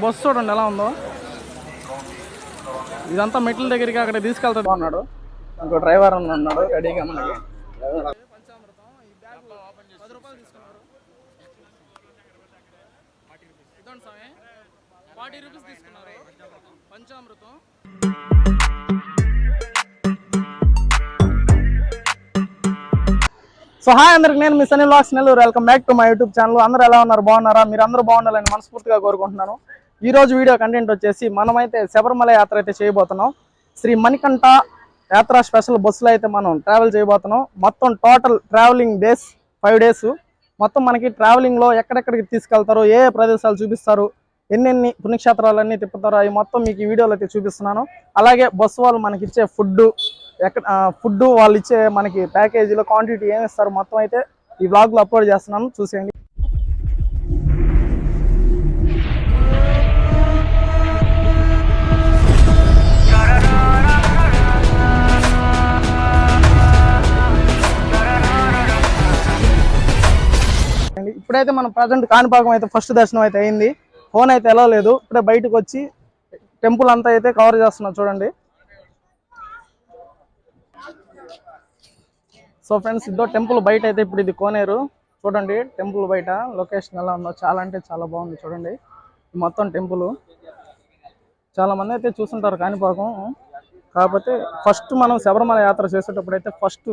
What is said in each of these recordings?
Bus చూడండి ఎలా ఉందో. ఇదంతా మెట్ల దగ్గరికి అక్కడ తీసుకెళ్తా ఉన్నాడు. ఇంకో డ్రైవర్ అని ఉన్నాడు. రెడీగా మనకి. ఫార్టీ రూపీస్ తీసుకున్నారు పంచామృతం సో హాయ్ అందరికి నేను మీ Sunny vlogs Nellore. Welcome back to my YouTube channel. అందరూ ఎలా ఉన్నారు? బాగున్నారా? మీరు అందరూ బాగుండాలని మనస్ఫూర్తిగా కోరుకుంటున్నాను. ఈ రోజు వీడియో కంటెంట్ వచ్చేసి మనమైతే శబరిమల యాత్ర అయితే చేయబోతున్నాం. శ్రీ మణికంఠ యాత్ర స్పెషల్ బస్సులో అయితే మనం ట్రావెల్ చేయబోతున్నాం. మొత్తం total traveling days five days మొత్తం మనకి ట్రావెలింగ్లో ఎక్కడెక్కడికి తీసుకెళ్తారు ఏ ప్రదేశాలు చూపిస్తారు ఎన్నెన్ని పుణ్యక్షేత్రాలన్నీ తిప్పుతారో అవి మొత్తం మీకు ఈ వీడియోలో అయితే చూపిస్తున్నాను. అలాగే బస్సు వాళ్ళు మనకి ఇచ్చే ఫుడ్ ఎక్కడ ఫుడ్ వాళ్ళు ఇచ్చే మనకి ప్యాకేజీలో క్వాంటిటీ ఏమి ఇస్తారు మొత్తం అయితే ఈ బ్లాగ్లో అప్లోడ్ చేస్తున్నాను. చూసేయండి. ఇప్పుడైతే మనం ప్రజెంట్ కాణిపాకం అయితే ఫస్ట్ దర్శనం అయితే అయింది. ఫోన్ అయితే ఎలా లేదు. ఇప్పుడే బయటకు వచ్చి టెంపుల్ అంతా అయితే కవర్ చేస్తున్నాం చూడండి. సో ఫ్రెండ్స్ ఇదో టెంపుల్ బయట అయితే ఇప్పుడు ఇది కోనేరు. చూడండి టెంపుల్ బయట లొకేషన్ ఎలా ఉందో చాలా అంటే చాలా బాగుంది చూడండి. మొత్తం టెంపుల్ చాలా మంది అయితే చూస్తుంటారు కాణిపాకం కాకపోతే ఫస్ట్ మనం శబరిమల యాత్ర చేసేటప్పుడు అయితే ఫస్ట్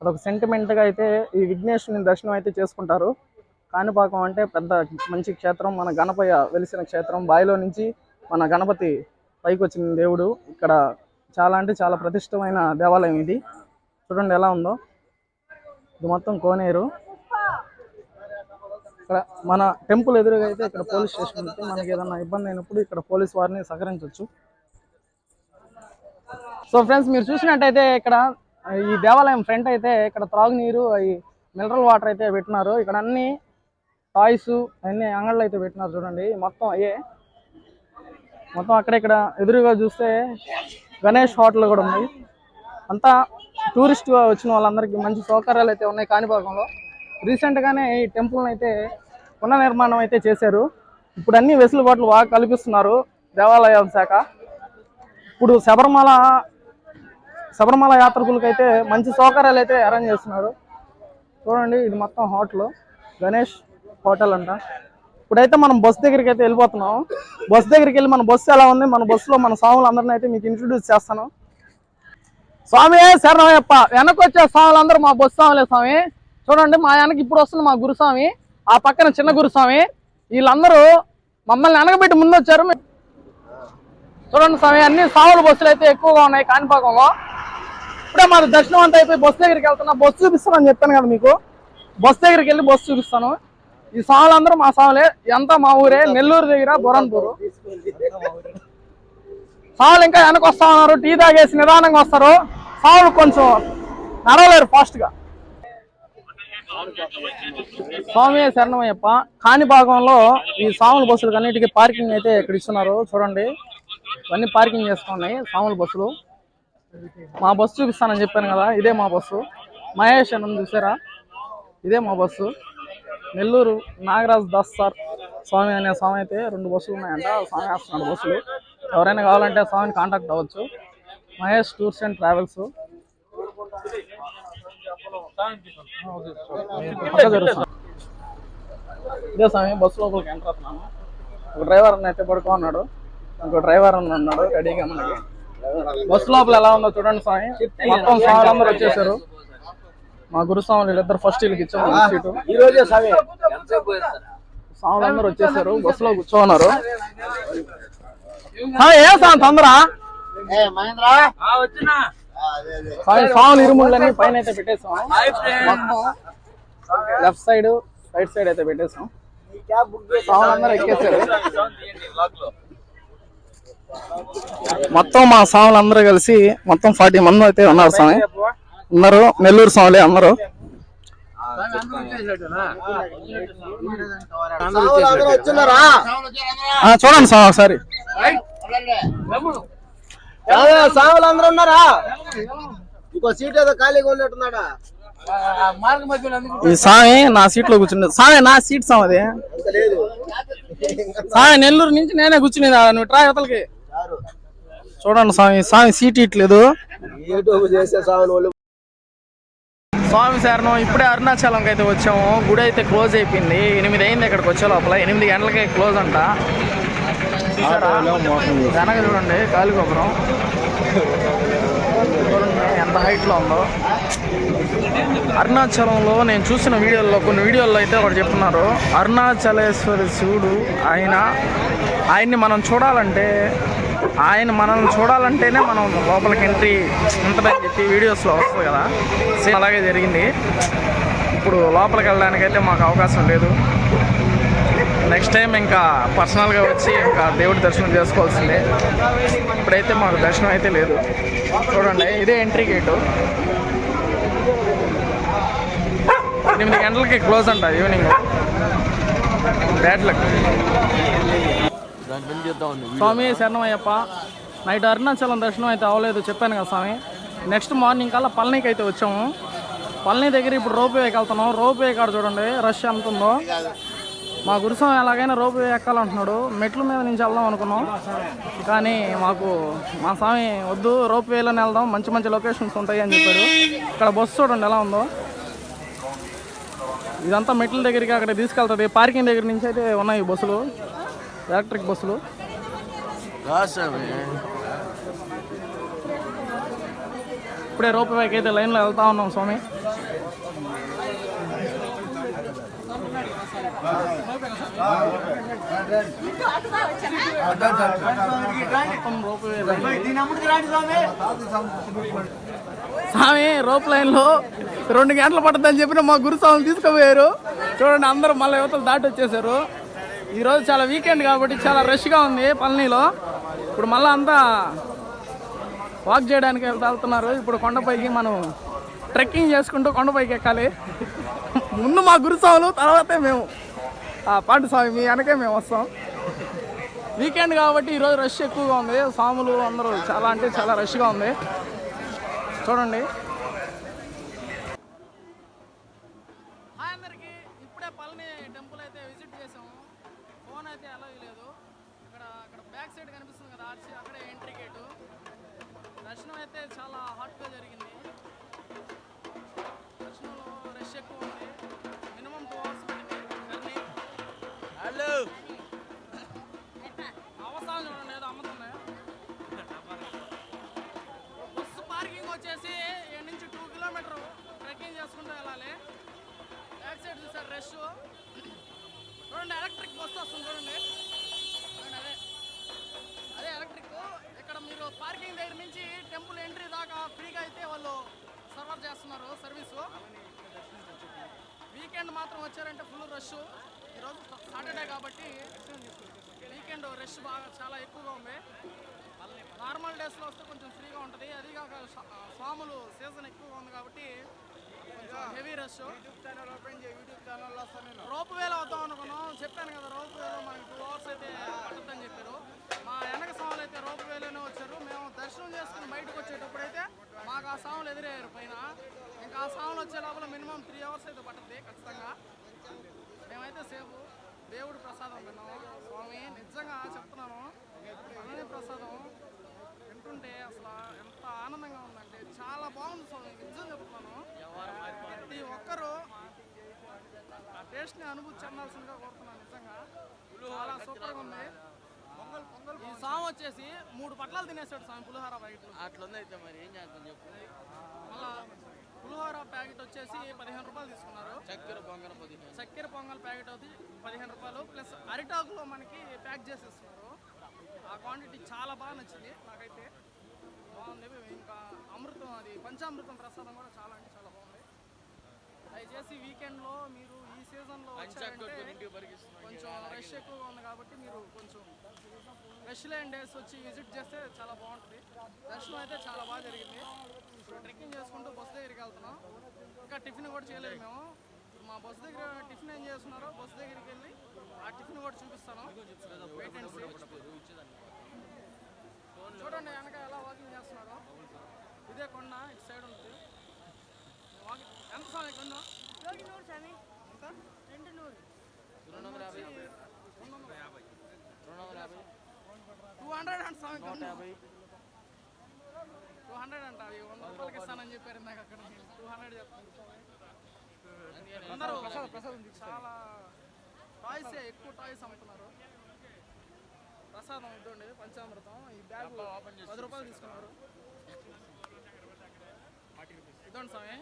అదొక సెంటిమెంట్గా అయితే ఈ విఘ్నేశ్వరుని దర్శనం అయితే చేసుకుంటారు. కాణిపాకం అంటే పెద్ద మంచి క్షేత్రం మన గణపయ్య వెలిసిన క్షేత్రం. బావిలో నుంచి మన గణపతి పైకి వచ్చిన దేవుడు. ఇక్కడ చాలా అంటే చాలా ప్రతిష్టమైన దేవాలయం ఇది. చూడండి ఎలా ఉందో. ఇది మొత్తం కోనేరు. ఇక్కడ మన టెంపుల్ ఎదురుగా అయితే ఇక్కడ పోలీస్ స్టేషన్ ఉంటే మనకి ఏదైనా ఇబ్బంది అయినప్పుడు ఇక్కడ పోలీస్ వారిని సహకరించవచ్చు సో ఫ్రెండ్స్ మీరు చూసినట్టయితే ఇక్కడ ఈ దేవాలయం ఫ్రంట్ అయితే ఇక్కడ త్రాగునీరు ఈ మినరల్ వాటర్ అయితే పెట్టినారు. ఇక్కడ అన్ని టాయ్స్ అన్ని అంగళ్ళు అయితే పెట్టినారు చూడండి. మొత్తం అయ్యే. మొత్తం అక్కడిక్కడ ఎదురుగా చూస్తే గణేష్ హోటల్ కూడా ఉంది అంతా టూరిస్ట్ వచ్చిన వాళ్ళందరికీ మంచి సౌకర్యాలు అయితే ఉన్నాయి కాణిపాకంలో. రీసెంట్గానే ఈ టెంపుల్ని అయితే పునర్నిర్మాణం అయితే చేశారు. ఇప్పుడు అన్ని వెసులుబాట్లు బాగా కల్పిస్తున్నారు దేవాలయం శాఖ. ఇప్పుడు శబరిమల శబరిమల యాత్రికులకి అయితే మంచి సౌకర్యాలు అయితే అరేంజ్ చేస్తున్నారు. చూడండి ఇది మొత్తం హోటల్ గణేష్ హోటల్ అంట ఇప్పుడైతే మనం బస్ దగ్గరికి అయితే వెళ్ళిపోతున్నాం. బస్ దగ్గరికి వెళ్ళి మన బస్సు ఎలా ఉంది? మన బస్సులో మన స్వాములు అందరిని అయితే మీకు ఇంట్రడ్యూస్ చేస్తాను. స్వామి శరణయ్యప్ప వెనక వచ్చే స్వాములు అందరూ మా బస్సు స్వాములే స్వామి. చూడండి మా వెనక ఇప్పుడు వస్తున్న మా గురుస్వామి ఆ పక్కన చిన్న గురుస్వామి వీళ్ళందరూ మమ్మల్ని వెనకబెట్టి ముందు వచ్చారు చూడండి స్వామి అన్ని సావుల బస్సులు అయితే ఎక్కువగా ఉన్నాయి కాణిపాకంలో. ఇప్పుడే మాది దర్శనం అంతా అయిపోయి బస్సు దగ్గరికి వెళ్తున్నా. బస్సు చూపిస్తానని చెప్పాను కదా మీకు. బస్సు దగ్గరికి వెళ్ళి బస్సు చూపిస్తాను. ఈ సావులు అందరూ మా సావులే ఎంత మా ఊరే నెల్లూరు దగ్గర బొరన్పూరు సాలు ఇంకా వెనక వస్తా ఉన్నారు టీ తాగేసి నిదానంగా వస్తారు. సావులు కొంచెం నడవలేరు ఫాస్ట్గా. స్వామి శరణమయ్యప్ప కాని భాగంలో ఈ సాముల బస్సులు అన్నిటికీ పార్కింగ్ అయితే ఇక్కడ ఇస్తున్నారు. చూడండి ఇవన్నీ పార్కింగ్ చేసుకున్నాయి సాముల బస్సులు. మా బస్సు చూపిస్తానని చెప్పాను కదా ఇదే మా బస్సు. మహేష్ అని చూసారా? ఇదే మా బస్సు. నెల్లూరు నాగరాజ్ దాస్ సార్ స్వామి అనే స్వామి అయితే రెండు బస్సులు ఉన్నాయంట. స్వామి వేస్తున్నాడు బస్సులు. ఎవరైనా కావాలంటే స్వామిని కాంటాక్ట్ అవ్వచ్చు. Mahesh tours and travels. జరుగుతుంది. ఇదే స్వామి బస్సు లోపలికి ఎంటర్ అవుతున్నాను. ఒక డ్రైవర్ అన్న అయితే పడుకో ఉన్నాడు ఇంకో డ్రైవర్ అన్న ఉన్నాడు. రెడీగా మనకి బస్సు లోపల ఎలా ఉందో చూడండి స్వామి. మొత్తం స్వామి అందరూ వచ్చేసారు. మా గురుస్వాములు వీళ్ళిద్దరు ఫస్ట్ వీళ్ళకి ఇచ్చాము సీటు ఈ రోజే స్వామి స్వాములు అందరూ వచ్చేసారు బస్సులో కూర్చోన్నారు. ఏ స్వామి తొందర ఏ మహేంద్ర? స్వామి స్వాములు ఇరుముళ్ళని పైన అయితే పెట్టేసాం. మొత్తం లెఫ్ట్ సైడ్ రైట్ సైడ్ అయితే పెట్టేసాం. స్వాములు అందరూ ఎక్కేసారు. మొత్తం మా స్వాములు అందరూ కలిసి మొత్తం ఫార్టీ మంది అయితే ఉన్నారు స్వామి. ఉన్నారు నెల్లూరు స్వామి అందరూ ఆ, చూడండి స్వామి ఒకసారి. సావులు అందరూ ఉన్నారా ఇంకో సీట్ ఏదో ఖాళీగా ఉన్నట్టున్నాడా ఈ సామి నా సీట్లో కూర్చుండే సామి నా సీట్ స్వామి అది. సామి నెల్లూరు నుంచి నేనే కూర్చునేది నువ్వు ట్రా యువతలకి చూడండి స్వామి స్వామి సీట్ ఇట్లేదు. స్వామి శరణం. ఇప్పుడే అరుణాచలంకి అయితే వచ్చాము. గుడి అయితే క్లోజ్ అయిపోయింది. ఎనిమిది అయింది ఇక్కడికి వచ్చే లోపల. ఎనిమిది గంటలకి క్లోజ్ అంట? వెనక చూడండి గాలి గోపురం. చూడండి ఎంత హైట్లో ఉందో. అరుణాచలంలో నేను చూసిన వీడియోల్లో కొన్ని వీడియోల్లో అయితే ఒకటి చెప్తున్నారు. అరుణాచలేశ్వరి శివుడు ఆయన ఆయన్ని మనం చూడాలంటే ఆయన మనల్ని చూడాలంటేనే మనం లోపలికి ఎంట్రీ ఉంటుందని చెప్పి వీడియోస్లో వస్తుంది కదా. సేమ్ అలాగే జరిగింది. ఇప్పుడు లోపలికి వెళ్ళడానికైతే మాకు అవకాశం లేదు. నెక్స్ట్ టైం ఇంకా పర్సనల్గా వచ్చి ఇంకా దేవుడి దర్శనం చేసుకోవాల్సిందే. ఇప్పుడైతే మాకు దర్శనం అయితే లేదు. చూడండి ఇదే ఎంట్రీ గేటు ఎనిమిది గంటలకి క్లోజ్ అంట ఈవినింగ్ బ్యాడ్ లక్ స్వామి శరణమయ్యప్ప. నైట్ అరుణాచలం దర్శనం అయితే అవ్వలేదు చెప్పాను కదా స్వామి. నెక్స్ట్ మార్నింగ్ కల్లా పళనికి అయితే వచ్చాము. పళని దగ్గర ఇప్పుడు రోప్ వేకి వెళ్తున్నాం. రోప్ వే కాడ చూడండి రష్ ఎంత ఉందో. మా గురుస్వామి ఎలాగైనా రోప్ వే ఎక్కాలంటున్నాడు మెట్ల మీద నుంచి వెళ్దాం అనుకున్నాం. కానీ మాకు మా స్వామి వద్దు రోప్ వేలోనే వెళ్దాం. మంచి మంచి లొకేషన్స్ ఉంటాయి అని చెప్పాడు. ఇక్కడ బస్సు చూడండి ఎలా ఉందో. ఇదంతా మెట్ల దగ్గరికి అక్కడ తీసుకెళ్తుంది. పార్కింగ్ దగ్గర నుంచి అయితే ఉన్నాయి బస్సులు. ఎలక్ట్రిక్ బస్సులు? ఇప్పుడే రోప్ వేకి అయితే లైన్లో వెళ్తా ఉన్నాం స్వామి. స్వామి రోప్ లైన్లో రెండు గంటలు పడుతుందని చెప్పిన మా గురుస్వామి తీసుకుపోయారు. చూడండి అందరూ మళ్ళీ యువతలు దాటి వచ్చేసారు ఈరోజు చాలా వీకెండ్ కాబట్టి చాలా రష్గా ఉంది పళనిలో. ఇప్పుడు మళ్ళీ అంతా వాక్ చేయడానికి వెళ్తా వెళ్తున్నారు. ఇప్పుడు కొండపైకి మనం ట్రెక్కింగ్ చేసుకుంటూ కొండపైకి ఎక్కాలి. ముందు మా గురుస్వాములు తర్వాతే మేము. ఆ పాండు స్వామి మీ వెనకే మేము వస్తాం. వీకెండ్ కాబట్టి ఈరోజు రష్ ఎక్కువగా ఉంది. స్వాములు అందరూ చాలా అంటే చాలా రష్గా ఉంది. చూడండి. చేసుకుంటూ వెళ్ళాలి. బ్యాక్ సైడ్ చూసారు రష్ చూడండి ఎలక్ట్రిక్ బస్సు వస్తుంది చూడండి. చూడండి అదే. అదే ఎలక్ట్రిక్ ఇక్కడ మీరు పార్కింగ్ దగ్గర నుంచి టెంపుల్ ఎంట్రీ దాకా ఫ్రీగా అయితే వాళ్ళు సర్వర్ చేస్తున్నారు సర్వీసు వీకెండ్ మాత్రం వచ్చారంటే ఫుల్ రష్ ఈరోజు సాటర్డే కాబట్టి వీకెండ్ రష్ బాగా చాలా ఎక్కువగా ఉంది. నార్మల్ డేస్లో వస్తే కొంచెం ఫ్రీగా ఉంటుంది. అది కాక స్వాములు సీజన్ ఎక్కువగా ఉంది కాబట్టి రష్. యూట్యూబ్ ఛానల్ ఓపెన్ చేయి యూట్యూబ్ ఛానల్ వస్తాను నేను. రోప్ వేలో వద్దాం అనుకున్నాం. చెప్పాను కదా రోప్ వేలో మనకి టూ అవర్స్ అయితే పడుతుందని చెప్పారు. మా వెనక స్వాములు అయితే రోప్ వేలోనే వచ్చారు. మేము దర్శనం చేసుకుని బయటకు వచ్చేటప్పుడు అయితే మాకు ఆ స్వాములు ఎదురయ్యారు పైన. ఇంకా ఆ స్వాములు వచ్చే లోపల మినిమం త్రీ అవర్స్ అయితే పడుతుంది ఖచ్చితంగా. మేమైతే సేపు దేవుడి ప్రసాదం తిన్నాము స్వామి నిజంగా చెప్తున్నాను. అన్నది ప్రసాదం వింటుంటే అసలు ఎంత ఆనందంగా ఉందంటే చాలా బాగుంది స్వామి. నిజం చెప్తున్నాను. ప్రతి టేస్ట్ని అనుభూతి చెందాల్సిందిగా కోరుతున్నాను నిజంగా. చాలా సూపర్గా ఉంది. పొంగల్ పొంగల్ ఈ స్వామి వచ్చేసి మూడు పట్లాలు తినేసాడు స్వామి పులిహోర ప్యాకెట్లు. అట్లుంది అయితే మరి ఏం చేద్దాం చెప్పు. మళ్ళా పులిహోర ప్యాకెట్ వచ్చేసి పదిహేను రూపాయలు తీసుకున్నారు. చక్కెర పొంగన పదిహేను చక్కెర పొంగల్ ప్యాకెట్ అవుతుంది పదిహేను రూపాయలు. ప్లస్ అరిటాకులో మనకి ప్యాక్ చేసేస్తున్నారు. ఆ క్వాంటిటీ చాలా బాగా నచ్చింది నాకైతే. బాగుంది ఇంకా అమృతం అది పంచామృతం ప్రసాదం కూడా చాలా అంటే చాలా బాగుంది. దయచేసి వీకెండ్లో మీరు సీజన్లో వచ్చారంటే కొంచెం రష్ ఎక్కువగా ఉంది కాబట్టి మీరు కొంచెం రష్ లేని డేస్ వచ్చి విజిట్ చేస్తే చాలా బాగుంటుంది. దర్శనం అయితే చాలా బాగా జరిగింది. ఇప్పుడు ట్రెక్కింగ్ చేసుకుంటూ బస్ దగ్గరికి వెళ్తున్నాం. ఇంకా టిఫిన్ కూడా చేయలేదు మేము. ఇప్పుడు మా బస్ దగ్గర టిఫిన్ ఏం చేస్తున్నారో బస్ దగ్గరికి వెళ్ళి ఆ టిఫిన్ కూడా చూపిస్తాను. చూడండి వెనక ఎలా వాకింగ్ చేస్తున్నారో. ఇదే కొండ ఇటు సైడ్ ఉంటుంది వాకింగ్ ఎంత రెండు నూరు స్వామి రెండు నూరు. రెండు వందల యాభై. రెండు వందల యాభై. టూ హండ్రెడ్ అంట స్వామి నూట యాభై. టూ హండ్రెడ్ అంట అవి వంద రూపాయలకి ఇస్తానని చెప్పారు ఇందాక అక్కడ. టూ హండ్రెడ్ చెప్తాను. అందరూ చాలా టాయ్స్ ఎక్కువ టాయ్స్ అమ్ముతున్నారు. ప్రసాదం ఇద్దండి పంచామృతం. ఈ బ్యాగ్ పది రూపాయలు తీసుకున్నారు. ఇదండి స్వామి.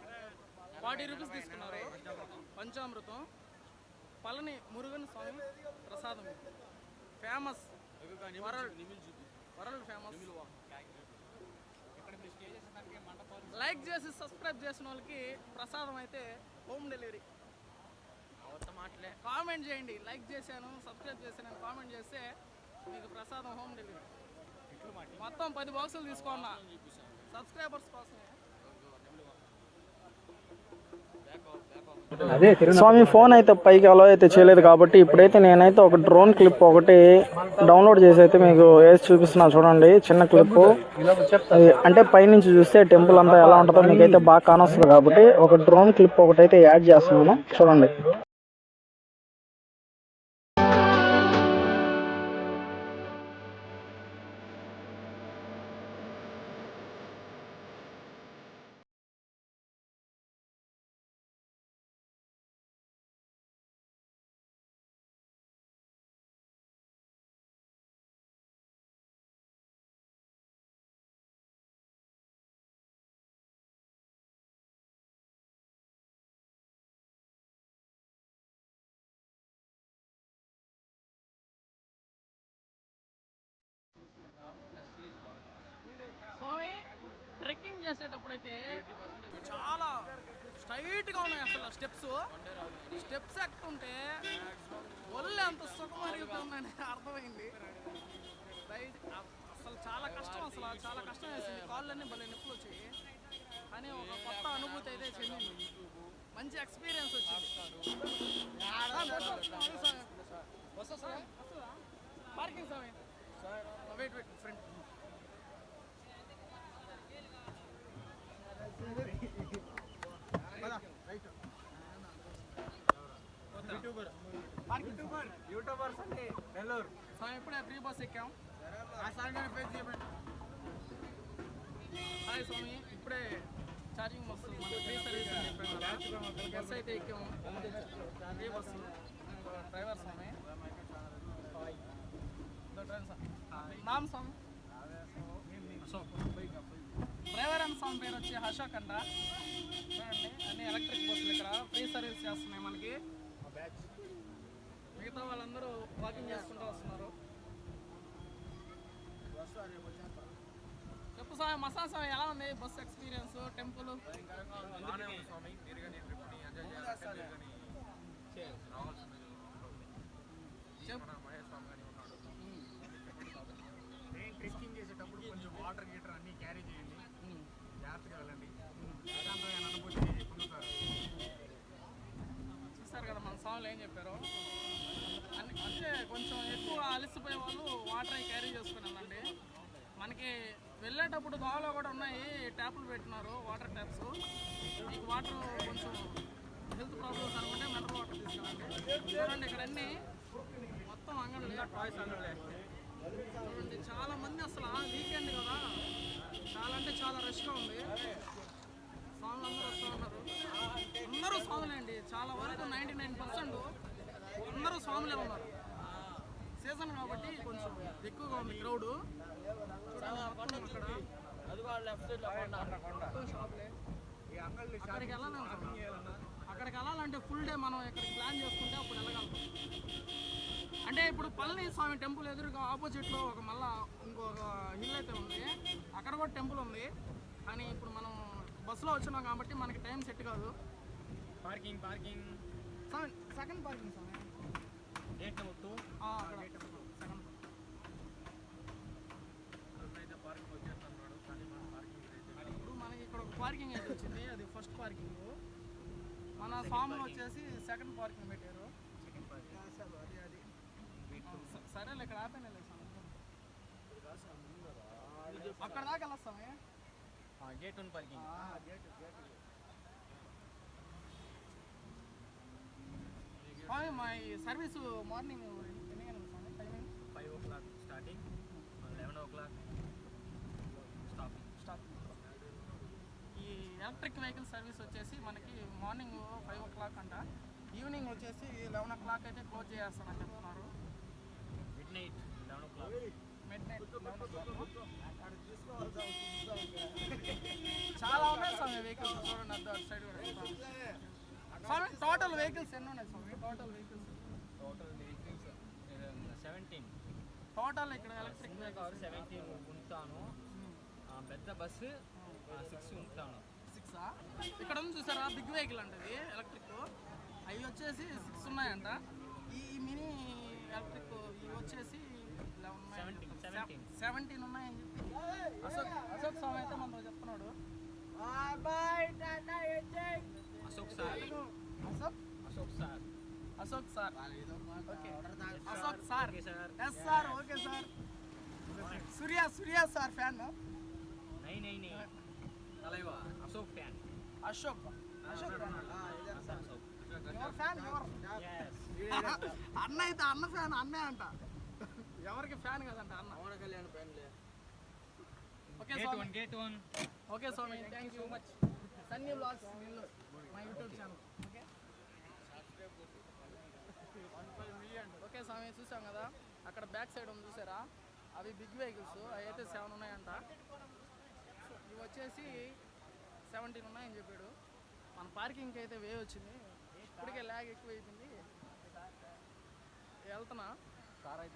ఫార్టీ రూపీస్ తీసుకున్నారు. పంచామృతం పళని మురుగన్ స్వామి ప్రసాదం. Famous. World world famous. Like చేసి సబ్స్క్రైబ్ చేసిన వాళ్ళకి ప్రసాదం అయితే హోమ్ డెలివరీ. మాటలే కామెంట్ చేయండి. లైక్ చేశాను సబ్స్క్రైబ్ చేశాను కామెంట్ చేస్తే మీకు ప్రసాదం హోమ్ డెలివరీ. మొత్తం పది బాక్సులు తీసుకోన్నా సబ్స్క్రైబర్స్ కోసమే. స్వామి ఫోన్ అయితే పైకి అలో అయితే చేయలేదు కాబట్టి ఇప్పుడైతే నేనైతే ఒక డ్రోన్ క్లిప్ ఒకటి డౌన్లోడ్ చేసి అయితే మీకు వేసి చూపిస్తున్నా చూడండి చిన్న క్లిప్ అంటే పైనుంచి చూస్తే టెంపుల్ అంతా ఎలా ఉంటుందో మీకైతే బాగా కానొస్తుంది కాబట్టి ఒక డ్రోన్ క్లిప్ ఒకటి అయితే యాడ్ చేస్తున్నాను. చూడండి. అయితే చాలా స్ట్రైట్గా ఉన్నాయి అసలు స్టెప్స్. స్టెప్స్ ఎక్కుతుంటే ఒళ్ళు అంత సుఖం అరుగుతుందని అర్థమైంది. రైట్ అసలు చాలా కష్టం అసలు చాలా కష్టం వేసింది. కాళ్ళన్నీ భలే నొప్పులు వచ్చాయి. కానీ ఒక కొత్త అనుభూతి అయితే చెందింది. మంచి ఎక్స్పీరియన్స్ వచ్చింది. Parking Swamy wait wait front. YouTubers అండి నెల్లూరు స్వామి ఇప్పుడే ఫ్రీ బస్ ఎక్కాం ఆ సాయంత్రం పేరు చెప్పండి హాయ్ స్వామి ఇప్పుడే ఛార్జింగ్ బస్సు మన ఫ్రీ సర్వీస్ అని చెప్పాను బస్ అయితే ఎక్కాము ఫ్రీ బస్సు డ్రైవర్ స్వామి ఇదో నామ్ స్వామి అశోక్ అని స్వామి పేరు వచ్చి అశోక్ అంట చూడండి అన్ని ఎలక్ట్రిక్ బస్సులు ఇక్కడ. ఫ్రీ సర్వీస్ చేస్తున్నాయి మనకి. మిగతా వాళ్ళందరూ వాకింగ్ చేసుకుంటూ వస్తున్నారు. చెప్పు స్వామి మసా స్వామి ఎలా ఉంది? బస్ ఎక్స్పీరియన్స్ టెంపుల్ బాగానే ఉంది స్వామి మీరు కానీ ట్రిప్ని ఎంజాయ్ చేయాలంటే మీరు కానీ రావాల్సింది చెప్పు మన మహేష్ స్వామి కానీ ఉన్నాడు ట్రైన్ ట్రెక్కింగ్ చేసేటప్పుడు కొంచెం వాటర్ గీటర్ అన్ని క్యారీ చేయండి ఉమ్. జాగ్రత్తగా వెళ్ళండి ప్రశాంతమైన అనుభూతి పొందుతారు చూసారు కదా మన స్వాములు ఏం చెప్పారు అన్ని అంటే కొంచెం ఎక్కువ అలసిపోయే వాళ్ళు వాటర్ అవి క్యారీ చేసుకుని వెళ్ళండి మనకి వెళ్ళేటప్పుడు దోవలో కూడా ఉన్నాయి ట్యాప్లు పెట్టినారు వాటర్ ట్యాప్స్ మీకు వాటర్ కొంచెం హెల్త్ ప్రాబ్లమ్స్ అనుకుంటే మినరల్ వాటర్ తీసుకెళ్ళండి చూడండి ఇక్కడ అన్ని మొత్తం అంగళ్ళు టాయ్స్ చూడండి చాలా మంది అసలు వీకెండ్ కదా. చాలా అంటే చాలా రష్గా ఉంది. స్వాములు అందరూ వస్తూ ఉన్నారు. అందరూ స్వాములే అండి చాలా వరకు నైంటీ నైన్ పర్సెంట్ అందరూ స్వాములే ఉన్నారు. సీజన్ కాబట్టి కొంచెం ఎక్కువగా ఉంది క్రౌడ్. అక్కడ. అది కూడా లెఫ్ట్ సైడ్లో కొండ. మొత్తం షాపులే ఈ అంగళ్ళు అక్కడికి వెళ్ళాలి అక్కడికి వెళ్ళాలంటే ఫుల్ డే మనం ఇక్కడికి ప్లాన్ చేసుకుంటే అప్పుడు వెళ్ళగలం. అంటే ఇప్పుడు పళని స్వామి టెంపుల్ ఎదురుగా ఆపోజిట్లో ఒక మళ్ళా ఇంకొక హిల్ అయితే ఉంది. అక్కడ కూడా టెంపుల్ ఉంది. కానీ ఇప్పుడు మనం బస్సులో వచ్చినాం కాబట్టి మనకి టైం సెట్ కాదు. Parking parking second parking Swamy. Gate number two ఆ, అక్కడ సెకండ్ అయితే పార్కింగ్ వచ్చేస్తున్నాడు కానీ మన పార్కింగ్ ఇప్పుడు మనకి ఇక్కడ ఒక పార్కింగ్ అయితే వచ్చింది. అది ఫస్ట్ పార్కింగ్ మన స్వాములు వచ్చేసి సెకండ్ పార్కింగ్ పెట్టారు. అది అది స- సరేలే ఇక్కడ ఆపేనే అక్కడ దాకా వెళ్ళొస్తామే? గేట్ వన్ పార్కింగ్ స్వామి మా ఈ సర్వీసు మార్నింగ్ ఎన్ని గంటలకు Swamy timing five o'clock starting eleven o'clock stopping stop ఈ ఎలక్ట్రిక్ వెహికల్ సర్వీస్ వచ్చేసి మనకి మార్నింగ్ ఫైవ్ ఓ క్లాక్ అంట. ఈవినింగ్ వచ్చేసి లెవెన్ ఓ క్లాక్ అయితే క్లోజ్ చేస్తానని చెప్తున్నారు. Midnight eleven o'clock midnight చాలా ఉన్నాయి స్వామి వెహికల్స్ చూడండి అటు సైడ్ కూడా స్వామి టోటల్ వెహికల్స్ ఎన్ని ఉన్నాయి Swamy total vehicles total vehicles seventeen total ఇక్కడ ఎలక్ట్రిక్ వెహికల్స్ సెవెంటీన్ ఉంటాను. ఆ, పెద్ద బస్సు సిక్స్ ఉంటాను. సిక్స్ ఇక్కడ ఉంది చూసారా? బిగ్ వెహికల్ అంటే ఇది ఎలక్ట్రిక్ అవి వచ్చేసి సిక్స్ ఉన్నాయంట. ఈ మినీ ఎలక్ట్రిక్ ఇవి వచ్చేసి. సెవెంటీన్ ఉన్నాయని చెప్పి అశోక్ అశోక్ స్వామి అయితే మనతో చెప్తున్నాడు. Ashok sir. Ashok. Ashok sir. Ashok sir. Okay. Ashok sir yes sir. Okay sir. Surya Surya sir fan? నై నై నై. తలైవా? అశోక్ ఫ్యాన్. అశోక్. అశోక్ ఎవరు ఫ్యాన్? ఎవరు. అన్న అయితే అన్న ఫ్యాన్ అన్నే అంట. ఎవరికి ఫ్యాన్ కదంట అన్న. Pawan Kalyan ఫ్యాన్లే okay Swamy. One gate one okay Swamy. Thank you so much Sunny vlogs మా యూట్యూబ్ ఛానల్. ఓకే స్వామి చూసాం కదా అక్కడ బ్యాక్ సైడ్ ఉంది చూసారా? అవి బిగ్ వెహికల్స్ అవి అయితే సెవెన్ ఉన్నాయంట. ఇవి వచ్చేసి సెవెంటీన్ ఉన్నాయని చెప్పాడు. మన పార్కింగ్కి అయితే వే వచ్చింది. ఇప్పటికే ల్యాగ్ ఎక్కువ అయిపోయింది వెళ్తున్నా. కార్ అయితే